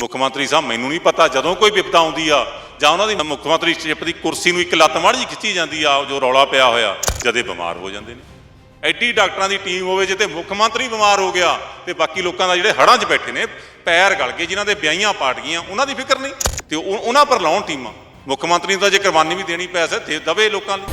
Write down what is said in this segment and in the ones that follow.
ਮੁੱਖ ਮੰਤਰੀ ਸਾਹਿਬ ਮੈਨੂੰ ਨਹੀਂ ਪਤਾ ਜਦੋਂ ਕੋਈ ਵਿਪਤਾ ਆਉਂਦੀ ਆ ਜਾਂ ਉਹਨਾਂ ਦੀ ਮੁੱਖ ਮੰਤਰੀ ਸ਼ਿਪ ਦੀ ਕੁਰਸੀ ਨੂੰ ਇੱਕ ਲੱਤ ਮਾੜੀ ਖਿੱਚੀ ਜਾਂਦੀ ਆ ਜੋ ਰੌਲਾ ਪਿਆ ਹੋਇਆ ਜਦੇ ਬਿਮਾਰ ਹੋ ਜਾਂਦੇ ਨੇ। ਐਡੀ ਡਾਕਟਰਾਂ ਦੀ ਟੀਮ ਹੋਵੇ ਜਿੱਤੇ ਮੁੱਖ ਮੰਤਰੀ ਬਿਮਾਰ ਹੋ ਗਿਆ ਤੇ ਬਾਕੀ ਲੋਕਾਂ ਦਾ ਜਿਹੜੇ ਹੜਾਂ 'ਚ ਬੈਠੇ ਨੇ ਪੈਰ ਗਲ ਗਏ ਜਿਨ੍ਹਾਂ ਦੇ ਵਿਆਹੀਆਂ ਪਾਟ ਗਈਆਂ ਉਹਨਾਂ ਦੀ ਫਿਕਰ ਨਹੀਂ। ਤੇ ਉਹ- ਉਹਨਾਂ ਪਰ ਲਾਉਣ ਟੀਮਾਂ। ਮੁੱਖ ਮੰਤਰੀ ਨੂੰ ਤਾਂ ਜੇ ਕੁਰਬਾਨੀ ਵੀ ਦੇਣੀ ਪੈ ਸਕਦੀ ਦੇ ਦਵੇ ਲੋਕਾਂ ਲਈ।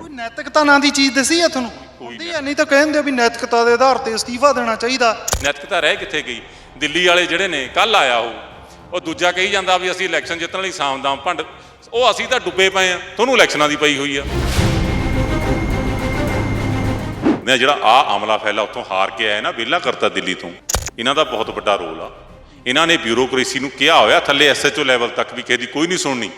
ਕੋਈ ਨੈਤਿਕਤਾ ਨਾਂ ਦੀ ਚੀਜ਼ ਦਸੀ ਆ ਤੁਹਾਨੂੰ? ਹੁੰਦੀ ਆ ਨਹੀਂ ਤਾਂ ਕਹਿੰਦੇ ਵੀ ਨੈਤਿਕਤਾ ਦੇ ਆਧਾਰ ਤੇ ਅਸਤੀਫਾ ਦੇਣਾ ਚਾਹੀਦਾ। ਨੈਤਿਕਤਾ ਰਹਿ ਕਿੱਥੇ ਗਈ? ਦਿੱਲੀ ਵਾਲੇ ਜਿਹੜੇ ਨੇ ਕੱਲ ਆਇਆ ਉਹ। ਉਹ ਦੂਜਾ ਕਹੀ ਜਾਂਦਾ ਵੀ ਅਸੀਂ ਇਲੈਕਸ਼ਨ ਜਿੱਤਣ ਲਈ ਸਾਮਦਾਮ ਭੰਡ, ਉਹ ਅਸੀਂ ਤਾਂ ਡੁੱਬੇ ਪਏ ਆ, ਤੁਹਾਨੂੰ ਇਲੈਕਸ਼ਨਾਂ ਦੀ ਪਈ ਹੋਈ ਆ। ਮੈਂ ਜਿਹੜਾ ਆ ਅਮਲਾ ਫੈਲਾ ਉੱਥੋਂ ਹਾਰ ਕੇ ਆਇਆ ਨਾ, ਵਿਹਲਾ ਕਰਤਾ ਦਿੱਲੀ ਤੋਂ। ਇਹਨਾਂ ਦਾ ਬਹੁਤ ਵੱਡਾ ਰੋਲ ਆ। ਇਹਨਾਂ ਨੇ ਬਿਊਰੋਕ੍ਰੇਸੀ ਨੂੰ ਕਿਹਾ ਹੋਇਆ, ਥੱਲੇ ਐਸਐਚਓ ਲੈਵਲ ਤੱਕ ਵੀ ਕਿਸੇ ਦੀ ਕੋਈ ਨਹੀਂ ਸੁਣਨੀ।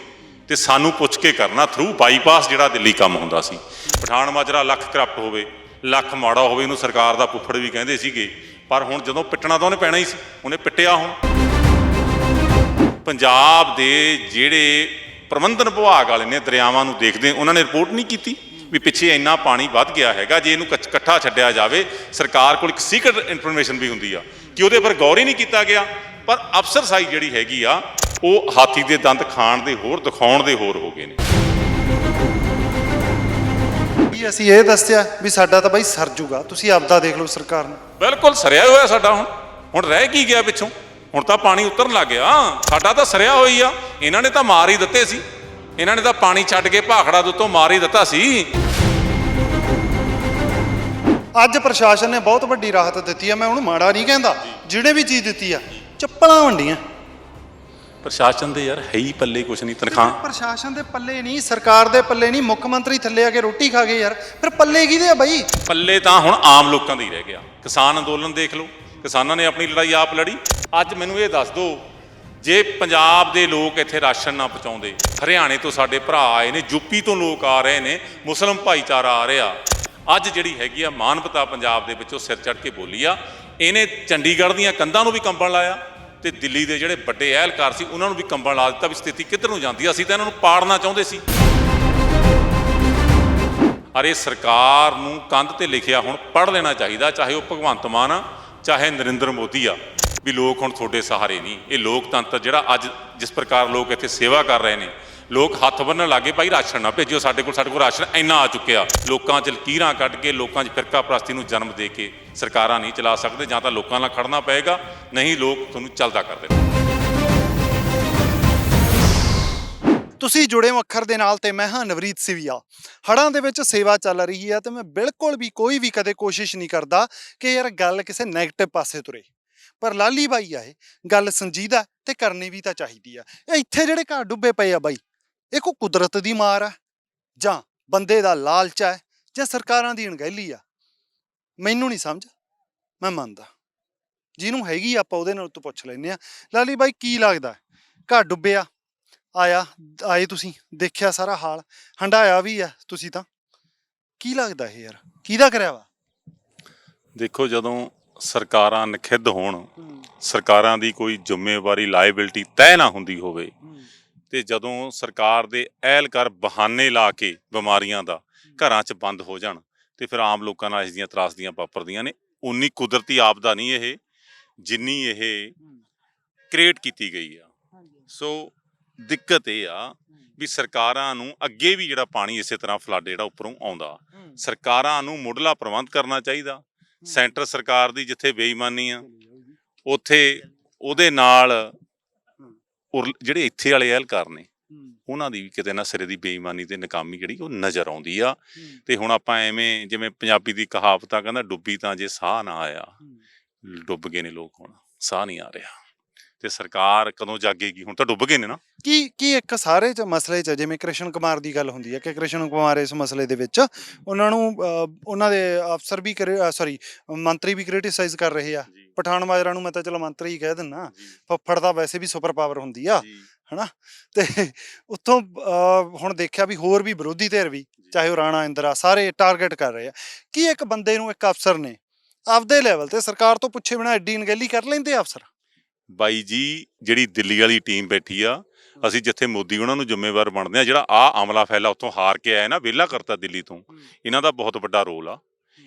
ਤੇ ਸਾਨੂੰ ਪੁੱਛ ਕੇ ਕਰਨਾ ਥਰੂ ਬਾਈਪਾਸ ਜਿਹੜਾ ਦਿੱਲੀ ਕੰਮ ਹੁੰਦਾ ਸੀ। ਪਠਾਨ ਮਾਜਰਾ ਲੱਖ ਕਰਪਟ ਹੋਵੇ, ਲੱਖ ਮਾੜਾ ਹੋਵੇ, ਇਹਨੂੰ ਸਰਕਾਰ ਦਾ ਪੁੱਫੜ ਵੀ ਕਹਿੰਦੇ ਸੀਗੇ। ਪਰ ਹੁਣ ਜਦੋਂ ਪਿੱਟਣਾ ਤਾਂ ਉਹਨੇ ਪੈਣਾ ਹੀ ਸੀ, ਉਹਨੇ ਪਿੱਟਿਆ ਹੁਣ। ਪੰਜਾਬ ਦੇ ਜਿਹੜੇ ਪ੍ਰਬੰਧਨ ਵਿਭਾਗ ਵਾਲੇ ਨੇ ਦਰਿਆਵਾਂ ਨੂੰ ਦੇਖਦੇ, ਉਹਨਾਂ ਨੇ ਰਿਪੋਰਟ ਨਹੀਂ ਕੀਤੀ ਵੀ ਪਿੱਛੇ ਇੰਨਾ ਪਾਣੀ ਵੱਧ ਗਿਆ ਹੈਗਾ, ਜੇ ਇਹਨੂੰ ਕੱਚ- ਇਕੱਠਾ ਛੱਡਿਆ ਜਾਵੇ, ਸਰਕਾਰ ਕੋਲ ਇੱਕ ਸੀਕ੍ਰੇਟ ਇਨਫੋਰਮੇਸ਼ਨ ਵੀ ਹੁੰਦੀ ਆ ਕਿ ਉਹਦੇ ਪਰ ਗੌਰ ਹੀ ਨਹੀਂ ਕੀਤਾ ਗਿਆ। ਪਰ ਅਫਸਰਸਾਈ ਜਿਹੜੀ ਹੈਗੀ ਆ, ਉਹ ਹਾਥੀ ਦੇ ਦੰਦ ਖਾਣ ਦੇ ਹੋਰ, ਦਿਖਾਉਣ ਦੇ ਹੋਰ ਹੋ ਗਏ ਨੇ। ਵੀ ਅਸੀਂ ਇਹ ਦੱਸਿਆ ਵੀ ਸਾਡਾ ਤਾਂ ਬਾਈ ਸਰ ਜੂਗਾ। ਤੁਸੀਂ ਆਪਦਾ ਦੇਖ ਲਓ ਸਰਕਾਰ ਨੂੰ। ਬਿਲਕੁਲ ਸਰਿਆ ਹੋਇਆ ਸਾਡਾ ਹੁਣ। ਹੁਣ ਰਹਿ ਕੀ ਗਿਆ ਪਿੱਛੋਂ? ਹੁਣ ਤਾਂ ਪਾਣੀ ਉਤਰਨ ਲੱਗ ਗਿਆ। ਸਾਡਾ ਤਾਂ ਸਰਿਆ ਹੋਈ ਆ। ਇਹਨਾਂ ਨੇ ਤਾਂ ਮਾਰ ਹੀ ਦਿੱਤੇ ਸੀ। ਇਹਨਾਂ ਨੇ ਤਾਂ ਪਾਣੀ ਛੱਡ ਕੇ ਭਾਖੜਾ ਦੇ ਉੱਤੋਂ ਮਾਰ ਹੀ ਦਿੱਤਾ ਸੀ। ਅੱਜ ਪ੍ਰਸ਼ਾਸਨ ਨੇ ਬਹੁਤ ਵੱਡੀ ਰਾਹਤ ਦਿੱਤੀ ਆ। ਮੈਂ ਉਹਨੂੰ ਮਾੜਾ ਨਹੀਂ ਕਹਿੰਦਾ। ਜਿਹੜੇ ਵੀ ਚੀਜ਼ ਦਿੱਤੀ ਆ ਚੱਪਲਾਂ ਵੰਡੀਆਂ। ਪ੍ਰਸ਼ਾਸਨ ਦੇ ਯਾਰ ਹੈ ਹੀ ਪੱਲੇ ਕੁਛ ਨਹੀਂ ਤਨਖਾਹ। ਪ੍ਰਸ਼ਾਸਨ ਦੇ ਪੱਲੇ ਨਹੀਂ ਸਰਕਾਰ ਦੇ ਪੱਲੇ ਨਹੀਂ ਮੁੱਖ ਮੰਤਰੀ ਥੱਲੇ ਆ ਕੇ ਰੋਟੀ ਖਾ ਗਏ ਯਾਰ। ਫਿਰ ਪੱਲੇ ਕਿਹਦੇ ਆ ਬਾਈ? ਪੱਲੇ ਤਾਂ ਹੁਣ ਆਮ ਲੋਕਾਂ ਦਾ ਹੀ ਰਹਿ ਗਿਆ ਕਿਸਾਨ ਅੰਦੋਲਨ ਦੇਖ ਲਓ। ਕਿਸਾਨਾਂ ਨੇ ਆਪਣੀ ਲੜਾਈ ਆਪ ਲੜੀ। ਅੱਜ ਮੈਨੂੰ ਇਹ ਦੱਸ ਦਿਓ ਜੇ ਪੰਜਾਬ ਦੇ ਲੋਕ ਇੱਥੇ ਰਾਸ਼ਨ ਨਾ ਪਹੁੰਚਾਉਂਦੇ ਹਰਿਆਣੇ ਤੋਂ ਸਾਡੇ ਭਰਾ ਆਏ ਨੇ ਯੂਪੀ ਤੋਂ ਲੋਕ ਆ ਰਹੇ ਨੇ ਮੁਸਲਮ ਭਾਈਚਾਰਾ ਆ ਰਿਹਾ। ਅੱਜ ਜਿਹੜੀ ਹੈਗੀ ਆ ਮਾਨਵਤਾ ਪੰਜਾਬ ਦੇ ਵਿੱਚੋਂ ਸਿਰ ਚੜ ਕੇ ਬੋਲੀ ਆ। ਇਹਨੇ ਚੰਡੀਗੜ੍ਹ ਦੀਆਂ ਕੰਧਾਂ ਨੂੰ ਵੀ ਕੰਬਣ ਲਾਇਆ। ਤੇ ਦਿੱਲੀ ਦੇ ਜਿਹੜੇ ਵੱਡੇ ਅਹਿਲਕਾਰ ਸੀ, ਉਹਨਾਂ ਨੂੰ ਵੀ ਕੰਬਣ ਲਾ ਦਿੱਤਾ ਵੀ ਸਥਿਤੀ ਕਿੱਧਰ ਨੂੰ ਜਾਂਦੀ ਅਸੀਂ ਤਾਂ ਇਹਨਾਂ ਨੂੰ ਪਾੜਨਾ ਚਾਹੁੰਦੇ ਸੀ। ਅਰੇ ਸਰਕਾਰ ਨੂੰ ਕੰਧ ਤੇ ਲਿਖਿਆ ਹੁਣ ਪੜ੍ਹ ਲੈਣਾ ਚਾਹੀਦਾ, ਚਾਹੇ ਉਹ ਭਗਵੰਤ ਮਾਨ ਆ, ਚਾਹੇ ਨਰਿੰਦਰ ਮੋਦੀ ਆ, ਵੀ ਲੋਕ ਹੁਣ ਤੁਹਾਡੇ ਸਹਾਰੇ ਨਹੀਂ। ਇਹ ਲੋਕਤੰਤਰ ਜਿਹੜਾ ਅੱਜ ਜਿਸ ਪ੍ਰਕਾਰ ਲੋਕ ਇੱਥੇ ਸੇਵਾ ਕਰ ਰਹੇ ਨੇ ਲੋਕ ਹੱਥ ਬੰਨਣ ਲੱਗੇ ਭਾਈ ਰਾਸ਼ਨ ਨਾ ਭੇਜਿਓ ਸਾਡੇ ਕੋਲ ਸਾਡੇ ਕੋਲ ਰਾਸ਼ਨ ਇੰਨਾ ਆ ਚੁੱਕਿਆ। ਲੋਕਾਂ 'ਚ ਲਕੀਰਾਂ ਕੱਢ ਕੇ, ਲੋਕਾਂ 'ਚ ਫਿਰਕਾ ਪ੍ਰਸਤੀ ਨੂੰ ਜਨਮ ਦੇ ਕੇ ਸਰਕਾਰਾਂ ਨਹੀਂ ਚਲਾ ਸਕਦੇ, ਜਾਂ ਤਾਂ ਲੋਕਾਂ ਨਾਲ ਖੜਨਾ ਪਏਗਾ, ਨਹੀਂ ਲੋਕ ਤੁਹਾਨੂੰ ਚੱਲਦਾ ਕਰ ਦੇਣਗੇ ਤੁਸੀਂ ਜੁੜੇ ਹੋ ਅੱਖਰ ਦੇ ਨਾਲ ਤੇ ਮੈਂ ਹਾਂ ਨਵਰੀਤ ਸਿਵੀਆ। ਹੜਾਂ ਦੇ ਵਿੱਚ ਸੇਵਾ ਚੱਲ ਰਹੀ ਹੈ ਤੇ ਮੈਂ ਬਿਲਕੁਲ ਵੀ ਕੋਈ ਵੀ ਕਦੇ ਕੋਸ਼ਿਸ਼ ਨਹੀਂ ਕਰਦਾ ਕਿ ਯਾਰ ਗੱਲ ਕਿਸੇ 네ਗੇਟਿਵ ਪਾਸੇ ਤੁਰੇ। ਪਰ ਲਾਲੀ ਬਾਈ ਆਏ, ਗੱਲ ਸੰਜੀਦਾ ਤੇ ਕਰਨੀ ਵੀ ਤਾਂ ਚਾਹੀਦੀ ਆ। ਇਹ ਇੱਥੇ ਜਿਹੜੇ ਘਰ ਡੁੱਬੇ ਪਏ ਆ ਬਾਈ ਇਹ ਕੋ ਕੁਦਰਤ ਦੀ ਮਾਰ ਆ ਜਾਂ ਬੰਦੇ ਦਾ ਲਾਲਚ ਹੈ ਜਾਂ ਸਰਕਾਰਾਂ ਦੀ ਅਣਗਹਿਲੀ ਆ। ਮੈਨੂੰ ਨਹੀਂ ਸਮਝ ਮੈਂ ਮੰਨਦਾ। ਜਿਹਨੂੰ ਹੈਗੀ ਆਪਾਂ ਉਹਦੇ ਨਾਲ ਤੋਂ ਪੁੱਛ ਲੈਨੇ ਆ ਲਾਲੀ ਬਾਈ ਕੀ ਲੱਗਦਾ? ਘਰ ਡੁੱਬਿਆ ਆਇਆ ਆਏ ਤੁਸੀਂ ਦੇਖਿਆ ਸਾਰਾ ਹਾਲ ਹੰਡਾਇਆ ਵੀ ਆ ਤੁਸੀਂ ਤਾਂ। ਕੀ ਲੱਗਦਾ ਇਹ ਯਾਰ? ਕਿਹਦਾ ਕਰਿਆ ਵਾ? ਦੇਖੋ ਜਦੋਂ ਸਰਕਾਰਾਂ ਨਖਿੱਧ ਹੋਣ ਸਰਕਾਰਾਂ ਦੀ ਕੋਈ ਜ਼ਿੰਮੇਵਾਰੀ ਲਾਇਬਿਲਟੀ ਤੈਅ ਨਾ ਹੁੰਦੀ ਹੋਵੇ ਤੇ ਜਦੋਂ ਸਰਕਾਰ ਦੇ ਅਹਿਲਕਾਰ ਬਹਾਨੇ ਲਾ ਕੇ ਬਿਮਾਰੀਆਂ ਦਾ ਘਰਾਂ 'ਚ ਬੰਦ ਹੋ ਜਾਣ ਤੇ ਫਿਰ ਆਮ ਲੋਕਾਂ ਨਾਲ ਇਸ ਦੀਆਂ ਤਰਾਸਦੀਆਂ ਵਾਪਰਦੀਆਂ ਨੇ ਉਨੀ ਕੁਦਰਤੀ ਆਪਦਾ ਨਹੀਂ ਇਹ ਜਿੰਨੀ ਇਹ ਕ੍ਰੀਏਟ ਕੀਤੀ ਗਈ ਆ। ਸੋ ਦਿੱਕਤ ਇਹ ਆ ਵੀ ਸਰਕਾਰਾਂ ਨੂੰ ਅੱਗੇ ਵੀ ਜਿਹੜਾ ਪਾਣੀ ਇਸੇ ਤਰ੍ਹਾਂ ਫਲੱਡ ਜਿਹੜਾ ਉੱਪਰੋਂ ਆਉਂਦਾ ਸਰਕਾਰਾਂ ਨੂੰ ਮੁੱਢਲਾ ਪ੍ਰਬੰਧ ਕਰਨਾ ਚਾਹੀਦਾ। ਸੈਂਟਰ ਸਰਕਾਰ ਦੀ ਜਿੱਥੇ ਬੇਈਮਾਨੀ ਆ ਉੱਥੇ ਉਹਦੇ ਨਾਲ ਉਰ- ਜਿਹੜੇ ਇੱਥੇ ਵਾਲੇ ਅਹਿਲਕਾਰ ਨੇ ਉਹਨਾਂ ਦੀ ਵੀ ਕਿਤੇ ਨਾ ਸਿਰੇ ਦੀ ਬੇਈਮਾਨੀ ਤੇ ਨਾਕਾਮੀ ਜਿਹੜੀ ਉਹ ਨਜ਼ਰ ਆਉਂਦੀ ਆ। ਤੇ ਹੁਣ ਆਪਾਂ ਐਵੇਂ ਜਿਵੇਂ ਪੰਜਾਬੀ ਦੀ ਕਹਾਵਤ ਆ ਕਹਿੰਦਾ ਡੁੱਬੀ ਤਾਂ ਜੇ ਸਾਹ ਨਾ ਆਇਆ ਡੁੱਬ ਗਏ ਨੇ ਲੋਕ ਹੁਣ ਸਾਹ ਨਹੀਂ ਆ ਰਿਹਾ। ਤੇ ਸਰਕਾਰ ਕਦੋਂ ਜਾਗੇਗੀ? ਹੁਣ ਤਾਂ ਡੁੱਬ ਗਏ ਨੇ ਨਾ। ਕੀ ਕੀ ਇੱਕ ਸਾਰੇ ਚ ਮਸਲੇ ਚ ਜਿਵੇਂ ਕ੍ਰਿਸ਼ਨ ਕੁਮਾਰ ਦੀ ਗੱਲ ਹੁੰਦੀ ਹੈ ਕਿ ਕ੍ਰਿਸ਼ਨ ਕੁਮਾਰ ਇਸ ਮਸਲੇ ਦੇ ਵਿੱਚ ਉਹਨਾਂ ਨੂੰ ਅਹ, ਉਹਨਾਂ ਦੇ ਅਫਸਰ ਵੀ ਸੌਰੀ ਮੰਤਰੀ ਵੀ ਕ੍ਰਿਟਿਸਾਈਜ਼ ਕਰ ਰਹੇ ਆ। ਪਠਾਨ ਮਾਜਰਾ ਨੂੰ ਮੈਂ ਤਾਂ ਚਲੋ ਮੰਤਰੀ ਹੀ ਕਹਿ ਦਿੰਨਾ। ਫੱਫੜ ਤਾਂ ਵੈਸੇ ਵੀ ਸੁਪਰ ਪਾਵਰ ਹੁੰਦੀ ਆ ਹਨਾ? ਤੇ ਉੱਥੋਂ ਅਹ, ਹੁਣ ਦੇਖਿਆ ਵੀ ਹੋਰ ਵੀ ਵਿਰੋਧੀ ਧਿਰ ਵੀ ਚਾਹੇ ਉਹ ਰਾਣਾ ਇੰਦਰਾ ਸਾਰੇ ਟਾਰਗੇਟ ਕਰ ਰਹੇ ਆ। ਕੀ ਇੱਕ ਬੰਦੇ ਨੂੰ ਇੱਕ ਅਫਸਰ ਨੇ ਆਪਦੇ ਲੈਵਲ ਤੇ ਸਰਕਾਰ ਤੋਂ ਪੁੱਛੇ ਬਿਨਾ ਐਡੀ ਅਣਗਹਿਲੀ ਕਰ ਲੈਂਦੇ ਆ ਅਫਸਰ? ਬਾਈ ਜੀ ਜਿਹੜੀ ਦਿੱਲੀ ਵਾਲੀ ਟੀਮ ਬੈਠੀ ਆ ਅਸੀਂ ਜਿੱਥੇ ਮੋਦੀ ਉਹਨਾਂ ਨੂੰ ਜ਼ਿੰਮੇਵਾਰ ਬਣਦੇ ਆ ਜਿਹੜਾ ਆ ਆਮਲਾ ਫੈਲਾ ਉੱਥੋਂ ਹਾਰ ਕੇ ਆਇਆ ਨਾ ਵਿਹਲਾ ਕਰਤਾ ਦਿੱਲੀ ਤੋਂ ਇਹਨਾਂ ਦਾ ਬਹੁਤ ਵੱਡਾ ਰੋਲ ਆ।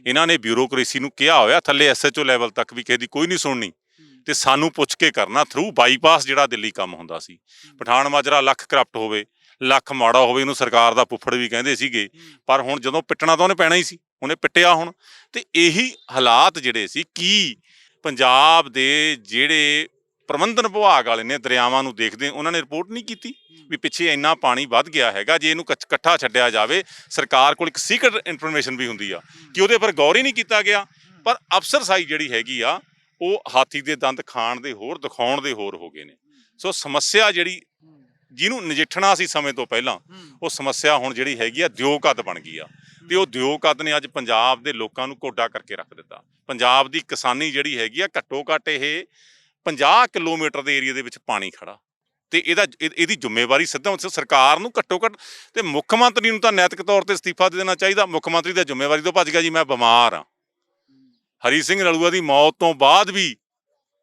ਇਹਨਾਂ ਨੇ ਬਿਊਰੋਕ੍ਰੇਸੀ ਨੂੰ ਕਿਹਾ ਹੋਇਆ ਥੱਲੇ ਐਸਐਚਓ ਲੈਵਲ ਤੱਕ ਵੀ ਕਿਸੇ ਦੀ ਕੋਈ ਨਹੀਂ ਸੁਣਨੀ। ਤੇ ਸਾਨੂੰ ਪੁੱਛ ਕੇ ਕਰਨਾ ਥਰੂ ਬਾਈਪਾਸ ਜਿਹੜਾ ਦਿੱਲੀ ਕੰਮ ਹੁੰਦਾ ਸੀ। ਪਠਾਨ ਮਾਜਰਾ ਲੱਖ ਕਰਪਟ ਹੋਵੇ ਲੱਖ ਮਾੜਾ ਹੋਵੇ ਉਹਨੂੰ ਸਰਕਾਰ ਦਾ ਫੁੱਫੜ ਵੀ ਕਹਿੰਦੇ ਸੀਗੇ। ਪਰ ਹੁਣ ਜਦੋਂ ਪਿੱਟਣਾ ਤਾਂ ਉਹਨੇ ਪੈਣਾ ਹੀ ਸੀ ਉਹਨੇ ਪਿੱਟਿਆ ਹੁਣ। ਤੇ ਇਹੀ ਹਾਲਾਤ ਜਿਹੜੇ ਸੀ ਕੀ ਪੰਜਾਬ ਦੇ ਜਿਹੜੇ ਪ੍ਰਬੰਧਨ ਵਿਭਾਗ ਵਾਲੇ ਨੇ ਦਰਿਆਵਾਂ ਨੂੰ ਦੇਖਦੇ ਉਹਨਾਂ ਨੇ ਰਿਪੋਰਟ ਨਹੀਂ ਕੀਤੀ ਵੀ ਪਿੱਛੇ ਇੰਨਾ ਪਾਣੀ ਵੱਧ ਗਿਆ ਹੈਗਾ ਜੇ ਇਹਨੂੰ ਕੱਚ- ਇਕੱਠਾ ਛੱਡਿਆ ਜਾਵੇ ਸਰਕਾਰ ਕੋਲ ਇੱਕ ਸੀਕ੍ਰੇਟ ਇਨਫੋਰਮੇਸ਼ਨ ਵੀ ਹੁੰਦੀ ਆ ਕਿ ਉਹਦੇ ਪਰ ਗੌਰ ਹੀ ਨਹੀਂ ਕੀਤਾ ਗਿਆ। ਪਰ ਅਫਸਰਸਾਈ ਜਿਹੜੀ ਹੈਗੀ ਆ ਉਹ ਹਾਥੀ ਦੇ ਦੰਦ ਖਾਣ ਦੇ ਹੋਰ ਦਿਖਾਉਣ ਦੇ ਹੋਰ ਹੋ ਗਏ ਨੇ। ਸੋ ਸਮੱਸਿਆ ਜਿਹੜੀ ਜਿਹਨੂੰ ਨਜਿੱਠਣਾ ਸੀ ਸਮੇਂ ਤੋਂ ਪਹਿਲਾਂ ਉਹ ਸਮੱਸਿਆ ਹੁਣ ਜਿਹੜੀ ਹੈਗੀ ਆ ਦਿਓਕਤ ਬਣ ਗਈ ਆ। ਤੇ ਉਹ ਦਿਓਕਤ ਨੇ ਅੱਜ ਪੰਜਾਬ ਦੇ ਲੋਕਾਂ ਨੂੰ ਕੋਡਾ ਕਰਕੇ ਰੱਖ ਦਿੱਤਾ। ਪੰਜਾਬ ਦੀ ਕਿਸਾਨੀ ਜਿਹੜੀ ਹੈਗੀ ਆ ਘੱਟੋ ਘੱਟ ਇਹ 50 ਕਿਲੋਮੀਟਰ ਦੇ ਏਰੀਆ ਦੇ ਵਿੱਚ ਪਾਣੀ ਖੜਾ ਤੇ ਇਹਦਾ ਇਹ- ਇਹਦੀ ਜ਼ਿੰਮੇਵਾਰੀ ਸਿੱਧਾ ਸਰਕਾਰ ਨੂੰ ਘੱਟੋ ਘੱਟ ਤੇ ਮੁੱਖ ਮੰਤਰੀ ਨੂੰ ਤਾਂ ਨੈਤਿਕ ਤੌਰ ਤੇ ਅਸਤੀਫਾ ਦੇ ਦੇਣਾ ਚਾਹੀਦਾ, ਮੁੱਖ ਮੰਤਰੀ ਦਾ ਜ਼ਿੰਮੇਵਾਰੀ ਤੋਂ ਭੱਜ ਗਿਆ ਜੀ, ਮੈਂ ਬਿਮਾਰ ਆ ਹਰੀ ਸਿੰਘ ਰਲੂਆ ਦੀ ਮੌਤ ਤੋਂ ਬਾਅਦ ਵੀ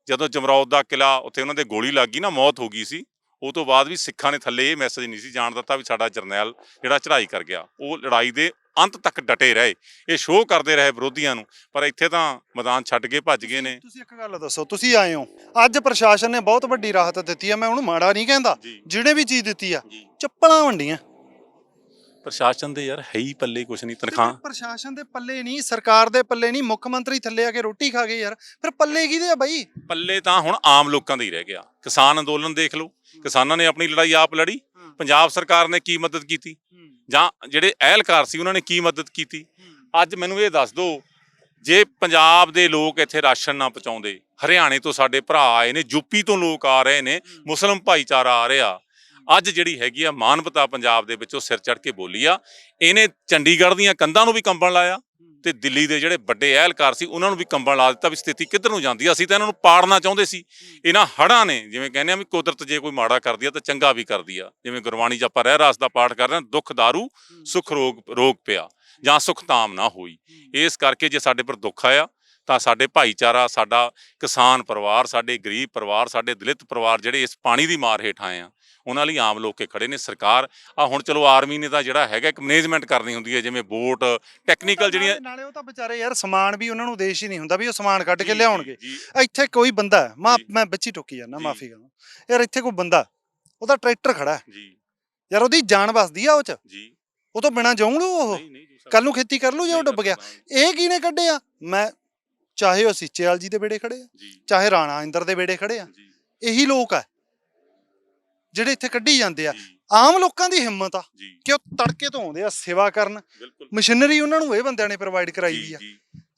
ਜਦੋਂ ਜਮਰੌਦ ਦਾ ਕਿਲਾ ਉੱਥੇ ਉਹਨਾਂ ਦੇ ਗੋਲੀ ਲੱਗ ਗਈ ਨਾ, ਮੌਤ ਹੋ ਗਈ ਸੀ ਉਹ ਤੋਂ ਬਾਅਦ ਵੀ ਸਿੱਖਾਂ ਨੇ ਥੱਲੇ ਇਹ ਮੈਸੇਜ ਨਹੀਂ ਸੀ ਜਾਣ ਦਿੱਤਾ ਵੀ ਸਾਡਾ ਜਰਨੈਲ ਜਿਹੜਾ ਚੜ੍ਹਾਈ ਕਰ ਗਿਆ ਉਹ ਲੜਾਈ ਦੇ ਅੰਤ ਤੱਕ ਡਟੇ ਰਹੇ। ਇਹ ਸ਼ੋਅ ਕਰਦੇ ਰਹੇ ਵਿਰੋਧੀਆਂ ਨੂੰ ਪਰ ਇੱਥੇ ਤਾਂ ਮੈਦਾਨ ਛੱਡ ਕੇ ਭੱਜ ਗਏ ਨੇ। ਤੁਸੀਂ ਇੱਕ ਗੱਲ ਦੱਸੋ ਤੁਸੀਂ ਆਏ ਹੋ। ਅੱਜ ਪ੍ਰਸ਼ਾਸਨ ਨੇ ਬਹੁਤ ਵੱਡੀ ਰਾਹਤ ਦਿੱਤੀ ਆ ਮੈਂ ਉਹਨੂੰ ਮਾੜਾ ਨਹੀਂ ਕਹਿੰਦਾ। ਜਿਹੜੇ ਵੀ ਚੀਜ਼ ਦਿੱਤੀ ਆ ਚੱਪਲਾਂ ਵੰਡੀਆਂ। ਪ੍ਰਸ਼ਾਸਨ ਦੇ ਯਾਰ ਹੈ ਹੀ ਪੱਲੇ ਕੁਛ ਨਹੀਂ ਤਨਖਾਹ। ਪ੍ਰਸ਼ਾਸਨ ਦੇ ਪੱਲੇ ਨਹੀਂ ਸਰਕਾਰ ਦੇ ਪੱਲੇ ਨਹੀਂ ਮੁੱਖ ਮੰਤਰੀ ਥੱਲੇ ਆ ਕੇ ਰੋਟੀ ਖਾ ਗਏ ਯਾਰ ਫਿਰ ਪੱਲੇ ਕਿਹਦੇ ਆ ਬਾਈ? ਪੱਲੇ ਤਾਂ ਹੁਣ ਆਮ ਲੋਕਾਂ ਦਾ ਹੀ ਰਹਿ ਗਿਆ ਕਿਸਾਨ ਅੰਦੋਲਨ ਦੇਖ ਲਓ ਕਿਸਾਨਾਂ ਨੇ ਆਪਣੀ ਲੜਾਈ ਆਪ ਲੜੀ ਪੰਜਾਬ ਸਰਕਾਰ ਨੇ ਕੀ ਮਦਦ ਕੀਤੀ? ਜਾਂ ਜਿਹੜੇ ਅਹਿਲਕਾਰ ਸੀ ਉਹਨਾਂ ਨੇ ਕੀ ਮਦਦ ਕੀਤੀ? ਅੱਜ ਮੈਨੂੰ ਇਹ ਦੱਸ ਦਿਓ ਜੇ ਪੰਜਾਬ ਦੇ ਲੋਕ ਇੱਥੇ ਰਾਸ਼ਨ ਨਾ ਪਹੁੰਚਾਉਂਦੇ ਹਰਿਆਣੇ ਤੋਂ ਸਾਡੇ ਭਰਾ ਆਏ ਨੇ ਯੂਪੀ ਤੋਂ ਲੋਕ ਆ ਰਹੇ ਨੇ ਮੁਸਲਮ ਭਾਈਚਾਰਾ ਆ ਰਿਹਾ ਅੱਜ ਜਿਹੜੀ ਹੈਗੀ ਆ ਮਾਨਵਤਾ ਪੰਜਾਬ ਦੇ ਵਿੱਚੋਂ ਸਿਰ ਚੜ ਕੇ ਬੋਲੀ ਆ। ਇਹਨੇ ਚੰਡੀਗੜ੍ਹ ਦੀਆਂ ਕੰਧਾਂ ਨੂੰ ਵੀ ਕੰਬਣ ਲਾਇਆ ਤੇ ਦਿੱਲੀ ਦੇ ਜਿਹੜੇ ਵੱਡੇ ਅਹਿਲਕਾਰ ਸੀ, ਉਹਨਾਂ ਨੂੰ ਵੀ ਕੰਬਣ ਲਾ ਦਿੱਤਾ ਵੀ ਸਥਿਤੀ ਕਿੱਧਰ ਨੂੰ ਜਾਂਦੀ ਆ। ਅਸੀਂ ਤਾਂ ਇਹਨਾਂ ਨੂੰ ਪਾੜਨਾ ਚਾਹੁੰਦੇ ਸੀ। ਇਹਨਾਂ ਹੜ੍ਹਾਂ ਨੇ ਜਿਵੇਂ ਕਹਿੰਦੇ ਆ ਵੀ ਕੁਦਰਤ ਜੇ ਕੋਈ ਮਾੜਾ ਕਰਦੀ ਆ ਤਾਂ ਚੰਗਾ ਵੀ ਕਰਦੀ ਆ। ਜਿਵੇਂ ਗੁਰਬਾਣੀ 'ਚ ਆਪਾਂ ਰਹਿ ਰਾਸ ਦਾ ਪਾਠ ਕਰ ਰਹੇ ਹਾਂ, ਦੁੱਖ ਦਾਰੂ, ਸੁਖ ਰੋਗ ਰੋਗ ਪਿਆ ਜਾਂ ਸੁਖ ਤਾਮ ਨਾ ਹੋਈ। ਇਸ ਕਰਕੇ ਜੇ ਸਾਡੇ ਪਰ ਦੁੱਖ ਆਇਆ ਤਾਂ ਸਾਡੇ ਭਾਈਚਾਰਾ, ਸਾਡਾ ਕਿਸਾਨ ਪਰਿਵਾਰ, ਸਾਡੇ ਗਰੀਬ ਪਰਿਵਾਰ, ਸਾਡੇ ਦਲਿਤ ਪਰਿਵਾਰ ਜਿਹੜੇ ਇਸ ਪਾਣੀ ਦੀ ਮਾਰ ਹੇਠ ਆਏ ਆ ਉਹਨਾਂ ਲਈ ਆਮ ਲੋਕ ਕੇ ਖੜੇ ਨੇ। ਸਰਕਾਰ ਆ ਹੁਣ ਚਲੋ ਆਰਮੀ ਨੇ ਤਾਂ ਜਿਹੜਾ ਹੈਗਾ ਇੱਕ ਮੈਨੇਜਮੈਂਟ ਕਰਨੀ ਹੁੰਦੀ ਹੈ ਜਿਵੇਂ ਬੋਟ ਟੈਕਨੀਕਲ ਜਿਹੜੀਆਂ ਨਾਲੇ- ਉਹ ਤਾਂ ਵਿਚਾਰੇ ਯਾਰ ਸਮਾਨ ਵੀ ਉਹਨਾਂ ਨੂੰ ਦੇਸ਼ ਹੀ ਨਹੀਂ ਹੁੰਦਾ ਵੀ ਉਹ ਸਮਾਨ ਕੱਢ ਕੇ ਲਿਆਉਣਗੇ। ਇੱਥੇ ਕੋਈ ਬੰਦਾ ਮਾਂ। ਮੈਂ ਵਿੱਚ ਹੀ ਟੋਕੀ ਜਾਂਦਾ। ਮਾਫੀ ਕਰਨਾ। ਯਾਰ ਇੱਥੇ ਕੋਈ ਬੰਦਾ ਉਹਦਾ ਟਰੈਕਟਰ ਖੜਾ ਹੈ। ਜੀ। ਯਾਰ ਉਹਦੀ ਜਾਨ ਵਸਦੀ ਆ ਉਹ ਚ। ਜੀ। ਉਹ ਤੋਂ ਬਿਨਾ ਜਾਊਂਗਾ ਉਹ? ਨਹੀਂ ਨਹੀਂ ਜੀ, ਕੱਲ ਨੂੰ ਖੇਤੀ ਕਰ ਲੂ ਜੇ ਉਹ ਡੁੱਬ ਗਿਆ। ਇਹ ਕਿਹਨੇ ਕੱਢਿਆ ਮੈਂ ਚਾਹੇ ਉਹ ਸਿੱਚੇਵਾਲ ਜੀ ਦੇ ਬੇੜੇ ਖੜੇ ਆ ਚਾਹੇ ਰਾਣਾ ਇੰਦਰ ਦੇ ਬੇੜੇ ਖੜੇ ਆ। ਇਹੀ ਲੋਕ ਆ। ਜਿਹੜੇ ਇੱਥੇ ਕੱਢੀ ਜਾਂਦੇ ਆ ਆਮ ਲੋਕਾਂ ਦੀ ਹਿੰਮਤ ਆ ਕਿ ਉਹ ਤੜਕੇ ਤੋਂ ਆਉਂਦੇ ਆ ਸੇਵਾ ਕਰਨ। ਮਸ਼ੀਨਰੀ ਉਹਨਾਂ ਨੂੰ ਇਹ ਬੰਦਿਆਂ ਨੇ ਪ੍ਰੋਵਾਈਡ ਕਰਾਈ ਦੀ ਆ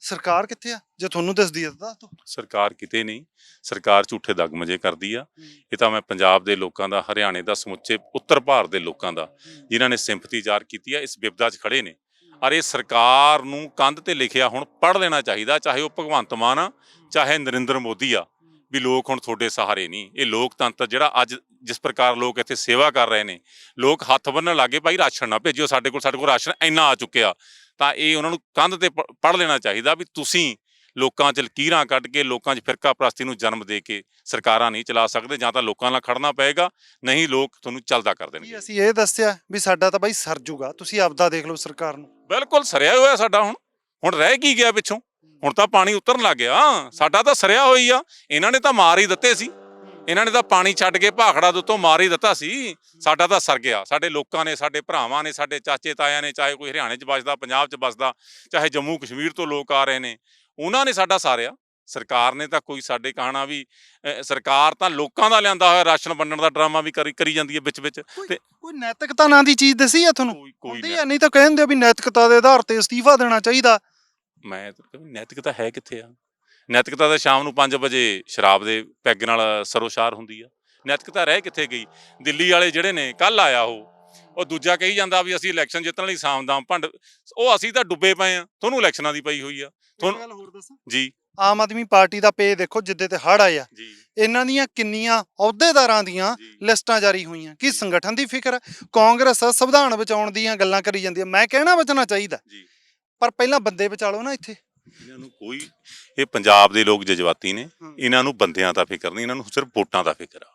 ਸਰਕਾਰ ਕਿੱਥੇ ਆ? ਜੇ ਤੁਹਾਨੂੰ ਦੱਸਦੀ ਆ ਤਾਂ ਸਰਕਾਰ ਕਿਤੇ ਨਹੀਂ। ਸਰਕਾਰ ਝੂਠੇ ਦਗਮਜੇ ਕਰਦੀ ਆ। ਇਹ ਤਾਂ ਮੈਂ ਪੰਜਾਬ ਦੇ ਲੋਕਾਂ ਦਾ ਹਰਿਆਣੇ ਦਾ ਸਮੁੱਚੇ ਉੱਤਰ ਭਾਰਤ ਦੇ ਲੋਕਾਂ ਦਾ ਜਿਨ੍ਹਾਂ ਨੇ ਸਿੰਪਥੀ ਜ਼ਾਹਰ ਕੀਤੀ ਆ ਇਸ ਵਿਪਦਾ 'ਚ ਖੜੇ ਨੇ। ਔਰ ਇਹ ਸਰਕਾਰ ਨੂੰ ਕੰਧ ਤੇ ਲਿਖਿਆ ਹੁਣ ਪੜ੍ਹ ਲੈਣਾ ਚਾਹੀਦਾ ਚਾਹੇ ਉਹ ਭਗਵੰਤ ਮਾਨ ਆ ਚਾਹੇ ਨਰਿੰਦਰ ਮੋਦੀ ਆ। ਵੀ ਲੋਕ ਹੁਣ ਤੁਹਾਡੇ ਸਹਾਰੇ ਨਹੀਂ। ਇਹ ਲੋਕਤੰਤਰ ਜਿਹੜਾ ਅੱਜ ਜਿਸ ਪ੍ਰਕਾਰ ਲੋਕ ਇੱਥੇ ਸੇਵਾ ਕਰ ਰਹੇ ਨੇ ਲੋਕ ਹੱਥ ਬੰਨਣ ਲੱਗੇ ਭਾਈ ਰਾਸ਼ਨ ਨਾ ਭੇਜਿਓ ਸਾਡੇ ਕੋਲ ਸਾਡੇ ਕੋਲ ਰਾਸ਼ਨ ਇੰਨਾ ਆ ਚੁੱਕਿਆ। ਤਾਂ ਇਹ ਉਹਨਾਂ ਨੂੰ ਕੰਧ ਤੇ ਪੜ੍ਹ ਲੈਣਾ ਚਾਹੀਦਾ ਵੀ ਤੁਸੀਂ ਲੋਕਾਂ 'ਚ ਲਕੀਰਾਂ ਕੱਢ ਕੇ ਲੋਕਾਂ 'ਚ ਫਿਰਕਾ ਪ੍ਰਸਤੀ ਨੂੰ ਜਨਮ ਦੇ ਕੇ ਸਰਕਾਰਾਂ ਨਹੀਂ ਚਲਾ ਸਕਦੇ ਜਾਂ ਤਾਂ ਲੋਕਾਂ ਨਾਲ ਖੜਨਾ ਪਏਗਾ ਨਹੀਂ ਲੋਕ ਤੁਹਾਨੂੰ ਚੱਲਦਾ ਕਰ ਦੇਣਗੇ। ਅਸੀਂ ਇਹ ਦੱਸਿਆ ਵੀ ਸਾਡਾ ਤਾਂ ਬਾਈ ਸਰ ਜੂਗਾ ਤੁਸੀਂ ਆਪਦਾ ਦੇਖ ਲਓ ਸਰਕਾਰ ਨੂੰ। ਬਿਲਕੁਲ ਸਰਿਆ ਹੋਇਆ ਸਾਡਾ ਹੁਣ। ਹੁਣ ਰਹਿ ਕੀ ਗਿਆ ਪਿੱਛੋਂ? ਹੁਣ ਤਾਂ ਪਾਣੀ ਉਤਰਨ ਲੱਗ ਗਿਆ। ਸਾਡਾ ਤਾਂ ਸਰਿਆ ਹੋਈ ਆ। ਇਹਨਾਂ ਨੇ ਤਾਂ ਮਾਰ ਹੀ ਦਿੱਤੇ ਸੀ। ਇਹਨਾਂ ਨੇ ਤਾਂ ਪਾਣੀ ਛੱਡ ਕੇ ਭਾਖੜਾ ਦੇ ਉੱਤੋਂ ਮਾਰ ਹੀ ਦਿੱਤਾ ਸੀ। ਸਾਡਾ ਤਾਂ ਸਰ ਗਿਆ। ਸਾਡੇ ਲੋਕਾਂ ਨੇ ਸਾਡੇ ਭਰਾਵਾਂ ਨੇ ਸਾਡੇ ਚਾਚੇ ਤਾਇਆਂ ਨੇ ਚਾਹੇ ਕੋਈ ਹਰਿਆਣੇ 'ਚ ਵੱਸਦਾ ਪੰਜਾਬ 'ਚ ਵੱਸਦਾ ਚਾਹੇ ਜੰਮੂ ਕਸ਼ਮੀਰ ਤੋਂ ਲੋਕ ਆ ਰਹੇ ਨੇ ਉਹਨਾਂ ਨੇ ਸਾਡਾ ਸਾਰਿਆ। ਸਰਕਾਰ ਨੇ ਤਾਂ ਕੋਈ ਸਾਡੇ ਕਹਾਣਾ ਵੀ ਸਰਕਾਰ ਤਾਂ ਲੋਕਾਂ ਦਾ ਲਿਆਂਦਾ ਹੋਇਆ ਰਾਸ਼ਨ ਵੰਡਣ ਦਾ ਡਰਾਮਾ ਵੀ ਕਰੀ ਕਰੀ ਜਾਂਦੀ ਹੈ ਵਿੱਚ ਵਿੱਚ। ਤੇ ਕੋਈ ਨੈਤਿਕਤਾ ਨਾਂ ਦੀ ਚੀਜ਼ ਦੱਸੀ ਆ ਤੁਹਾਨੂੰ? ਕੋਈ ਨਹੀਂ ਤਾਂ ਕਹਿੰਦੇ ਵੀ ਨੈਤਿਕਤਾ ਦੇ ਆਧਾਰ ਤੇ ਅਸਤੀਫਾ ਦੇਣਾ ਚਾਹੀਦਾ। ਮੈਂ ਤਾਂ ਕਹਿੰਦਾ ਨੈਤਿਕਤਾ ਹੈ ਕਿੱਥੇ ਆ? ਨੈਤਿਕਤਾ ਤਾਂ ਸ਼ਾਮ ਨੂੰ 5 ਵਜੇ ਸ਼ਰਾਬ ਦੇ ਪੈਗ ਨਾਲ ਸਰੋਸ਼ਾਰ ਹੁੰਦੀ ਆ। ਨੈਤਿਕਤਾ ਰਹਿ ਕਿੱਥੇ ਗਈ? ਦਿੱਲੀ ਵਾਲੇ ਜਿਹੜੇ ਨੇ ਕੱਲ ਆਇਆ ਉਹ। ਉਹ ਦੂਜਾ ਕਹੀ ਜਾਂਦਾ ਵੀ ਅਸੀਂ ਇਲੈਕਸ਼ਨ ਜਿੱਤਣ ਲਈ ਸਾਮਦਾਮ ਭੰਡ ਉਹ ਅਸੀਂ ਤਾਂ ਡੁੱਬੇ ਪਏ ਆ। ਤੁਹਾਨੂੰ ਇਲੈਕਸ਼ਨਾਂ ਦੀ ਪਈ ਹੋਈ ਆ। ਤੁਹਾਨੂੰ- ਗੱਲ ਹੋਰ ਦੱਸਾਂ? ਜੀ। ਆਮ ਆਦਮੀ ਪਾਰਟੀ ਦਾ ਪੇ ਦੇਖੋ ਜਿੱਦੇ ਤੇ ਹੜ ਆਏ ਆ ਜੀ। ਇਹਨਾਂ ਦੀਆਂ ਕਿੰਨੀਆਂ ਅਹੁਦੇਦਾਰਾਂ ਦੀਆਂ ਲਿਸਟਾਂ ਜਾਰੀ ਹੋਈਆਂ। ਕੀ ਸੰਗਠਨ ਦੀ ਫਿਕਰ ਹੈ ਕਾਂਗਰਸ ਸੰਵਿਧਾਨ ਬਚਾਉਣ ਦੀਆਂ ਗੱਲਾਂ ਕਰੀ ਜਾਂਦੀ ਹੈ ਮੈਂ ਕਹਿਣਾ ਬਚਣਾ ਚਾਹੀਦਾ। ਜੀ। ਪਰ ਪਹਿਲਾਂ ਬੰਦੇ ਬਚਾ ਲਓ ਨਾ ਇੱਥੇ। ਇਹਨਾਂ ਨੂੰ ਕੋਈ ਇਹ ਪੰਜਾਬ ਦੇ ਲੋਕ ਜਜ਼ਬਾਤੀ ਨੇ। ਇਹਨਾਂ ਨੂੰ ਬੰਦਿਆਂ ਦਾ ਫਿਕਰ ਨਹੀਂ ਇਹਨਾਂ ਨੂੰ ਸਿਰਫ ਵੋਟਾਂ ਦਾ ਫਿਕਰ ਆ।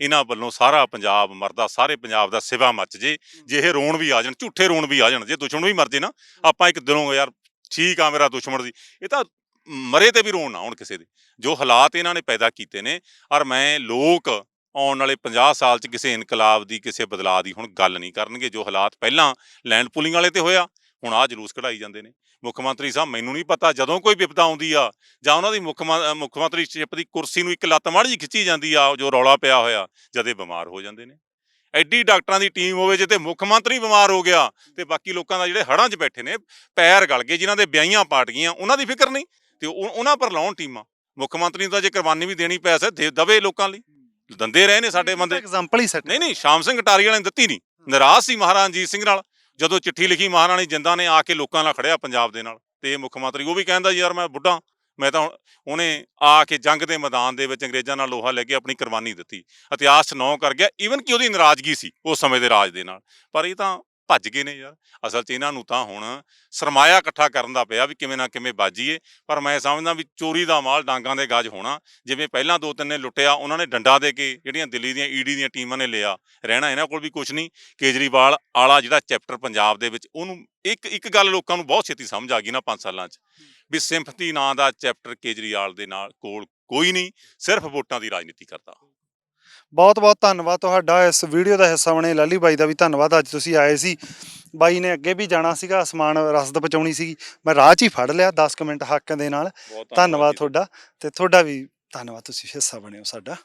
ਇਹਨਾਂ ਵੱਲੋਂ ਸਾਰਾ ਪੰਜਾਬ ਮਰਦਾ ਸਾਰੇ ਪੰਜਾਬ ਦਾ ਸਿਵਾ ਮੱਚ ਜੇ। ਜੇ ਇਹ ਰੋਣ ਵੀ ਆ ਜਾਣ ਝੂਠੇ ਰੋਣ ਵੀ ਆ ਜਾਣ ਜੇ ਦੁਸ਼ਮਣ ਵੀ ਮਰ ਜੇ ਨਾ ਆਪਾਂ ਇੱਕ ਦਿਲੋਂ ਯਾਰ ਠੀਕ ਆ ਮੇਰਾ ਦੁਸ਼ਮਣ ਦੀ ਇਹ ਤਾਂ ਮਰੇ ਤੇ ਵੀ ਰੋਣ ਨਾ ਆਉਣ ਕਿਸੇ ਦੇ। ਜੋ ਹਾਲਾਤ ਇਹਨਾਂ ਨੇ ਪੈਦਾ ਕੀਤੇ ਨੇ ਔਰ ਮੈਂ ਲੋਕ ਆਉਣ ਵਾਲੇ 50 ਸਾਲ 'ਚ ਕਿਸੇ ਇਨਕਲਾਬ ਦੀ ਕਿਸੇ ਬਦਲਾਅ ਦੀ ਹੁਣ ਗੱਲ ਨਹੀਂ ਕਰਨਗੇ। ਜੋ ਹਾਲਾਤ ਪਹਿਲਾਂ ਲੈਂਡ ਪੂਲਿੰਗ ਵਾਲੇ ਤੇ ਹੋਇਆ ਹੁਣ ਆਹ ਜਲੂਸ ਕਢਾਈ ਜਾਂਦੇ ਨੇ। ਮੁੱਖ ਮੰਤਰੀ ਸਾਹਿਬ ਮੈਨੂੰ ਨਹੀਂ ਪਤਾ ਜਦੋਂ ਕੋਈ ਵਿਪਤਾ ਆਉਂਦੀ ਆ ਜਾਂ ਉਹਨਾਂ ਦੀ ਮੁੱਖ ਮੁੱਖ ਮੰਤਰੀ ਸ਼ਿਪ ਦੀ ਕੁਰਸੀ ਨੂੰ ਇੱਕ ਲੱਤ ਮਾੜੀ ਜਿਹੀ ਖਿੱਚੀ ਜਾਂਦੀ ਆ ਜੋ ਰੌਲਾ ਪਿਆ ਹੋਇਆ ਜਦੇ ਬਿਮਾਰ ਹੋ ਜਾਂਦੇ ਨੇ। ਐਡੀ ਡਾਕਟਰਾਂ ਦੀ ਟੀਮ ਹੋਵੇ ਜਿੱਤੇ ਮੁੱਖ ਮੰਤਰੀ ਬਿਮਾਰ ਹੋ ਗਿਆ ਤੇ ਬਾਕੀ ਲੋਕਾਂ ਦਾ ਜਿਹੜੇ ਹੜਾਂ 'ਚ ਬੈਠੇ ਨੇ ਪੈਰ ਗਲ ਗਏ ਜਿਨ੍ਹਾਂ ਦੇ ਵਿਆਹੀਆਂ ਪਾਟ ਗਈਆਂ ਉਹਨਾਂ ਦੀ ਫਿਕਰ ਨਹੀਂ। ਤੇ ਉਹ- ਉਹਨਾਂ ਪਰ ਲਾਉਣ ਟੀਮਾਂ। ਮੁੱਖ ਮੰਤਰੀ ਨੂੰ ਤਾਂ ਜੇ ਕੁਰਬਾਨੀ ਵੀ ਦੇਣੀ ਪੈ ਸਕੇ ਦੇ ਦਵੇ ਲੋਕਾਂ ਲਈ। ਦੰਦੇ ਰਹੇ ਨੇ ਸਾਡੇ ਬੰਦੇ। ਐਗਜ਼ਾਮਪਲ ਹੀ ਸੈੱਟ ਨਹੀਂ ਨਹੀਂ ਸ਼ਾਮ ਸਿੰਘ ਅਟਾਰੀ ਵਾਲੇ ਨੇ ਦਿੱਤੀ ਨਹੀਂ। ਨਾਰਾਜ਼ ਸੀ ਮਹਾਰਾਜਾ ਰਣਜੀਤ ਸਿੰਘ ਨਾਲ। ਜਦੋਂ ਚਿੱਠੀ ਲਿਖੀ, ਮਹਾਰਾਣੀ ਜਿੰਦਾ ਨੇ ਆ ਕੇ ਲੋਕਾਂ ਨਾਲ ਖੜਿਆ ਪੰਜਾਬ ਦੇ ਨਾਲ ਤੇ ਇਹ ਮੁੱਖ ਮੰਤਰੀ ਉਹ ਵੀ ਕਹਿੰਦਾ, ਯਾਰ ਮੈਂ ਬੁੱਢਾ, ਮੈਂ ਤਾਂ ਹੁਣ ਉਹਨੇ ਆ ਕੇ ਜੰਗ ਦੇ ਮੈਦਾਨ ਦੇ ਵਿੱਚ ਅੰਗਰੇਜ਼ਾਂ ਨਾਲ ਲੋਹਾ ਲੈ ਕੇ ਆਪਣੀ ਕੁਰਬਾਨੀ ਦਿੱਤੀ। ਇਤਿਹਾਸ 'ਚ ਨੌ ਕਰ ਗਿਆ। ਈਵਨ ਕਿ ਉਹਦੀ ਨਾਰਾਜ਼ਗੀ ਸੀ ਉਸ ਸਮੇਂ ਦੇ ਰਾਜ ਦੇ ਨਾਲ। ਪਰ ਇਹ ਤਾਂ ਭੱਜ ਗਏ ਨੇ ਯਾਰ। ਅਸਲ 'ਚ ਇਹਨਾਂ ਨੂੰ ਤਾਂ ਹੁਣ ਸਰਮਾਇਆ ਇਕੱਠਾ ਕਰਨ ਦਾ ਪਿਆ ਵੀ ਕਿਵੇਂ ਨਾ ਕਿਵੇਂ ਬਾਜੀਏ। ਪਰ ਮੈਂ ਸਮਝਦਾ ਵੀ ਚੋਰੀ ਦਾ ਮਾਲ ਡਾਂਗਾਂ ਦੇ ਗੱਜ ਹੋਣਾ। ਜਿਵੇਂ ਪਹਿਲਾਂ ਦੋ ਤਿੰਨ ਨੇ ਲੁੱਟਿਆ ਉਹਨਾਂ ਨੇ ਡੰਡਾ ਦੇ ਕੇ ਜਿਹੜੀਆਂ ਦਿੱਲੀ ਦੀਆਂ ਈਡੀ ਦੀਆਂ ਟੀਮਾਂ ਨੇ ਲਿਆ ਰਹਿਣਾ ਇਹਨਾਂ ਕੋਲ ਵੀ ਕੁਝ ਨਹੀਂ। ਕੇਜਰੀਵਾਲ ਆਲਾ ਜਿਹੜਾ ਚੈਪਟਰ ਪੰਜਾਬ ਦੇ ਵਿੱਚ ਉਹਨੂੰ ਇੱਕ ਇੱਕ ਗੱਲ ਲੋਕਾਂ ਨੂੰ ਬਹੁਤ ਛੇਤੀ ਸਮਝ ਆ ਗਈ ਨਾ 5 ਸਾਲਾਂ 'ਚ ਵੀ ਸਿੰਪਥੀ ਨਾਂ ਦਾ ਚੈਪਟਰ ਕੇਜਰੀਵਾਲ ਦੇ ਨਾਲ ਕੋਲ ਕੋਈ ਨਹੀਂ ਸਿਰਫ ਵੋਟਾਂ ਦੀ ਰਾਜਨੀਤੀ ਕਰਦਾ। ਬਹੁਤ ਬਹੁਤ ਧੰਨਵਾਦ ਤੁਹਾਡਾ ਇਸ ਵੀਡੀਓ ਦਾ ਹਿੱਸਾ ਬਣੇ ਲਾਲੀ ਬਾਈ ਦਾ ਵੀ ਧੰਨਵਾਦ। ਅੱਜ ਤੁਸੀਂ ਆਏ ਸੀ। ਬਾਈ ਨੇ ਅੱਗੇ ਵੀ ਜਾਣਾ ਸੀਗਾ ਸਮਾਨ ਰਸਦ ਪਹੁੰਚਾਉਣੀ ਸੀਗੀ। ਮੈਂ ਰਾਹ 'ਚ ਹੀ ਫੜ ਲਿਆ 10 ਕੁ ਮਿੰਟ ਹੱਕ ਦੇ ਨਾਲ। ਧੰਨਵਾਦ। ਤੁਹਾਡਾ ਤੇ ਤੁਹਾਡਾ ਵੀ ਧੰਨਵਾਦ ਤੁਸੀਂ ਹਿੱਸਾ ਬਣੇ ਹੋ ਸਾਡਾ।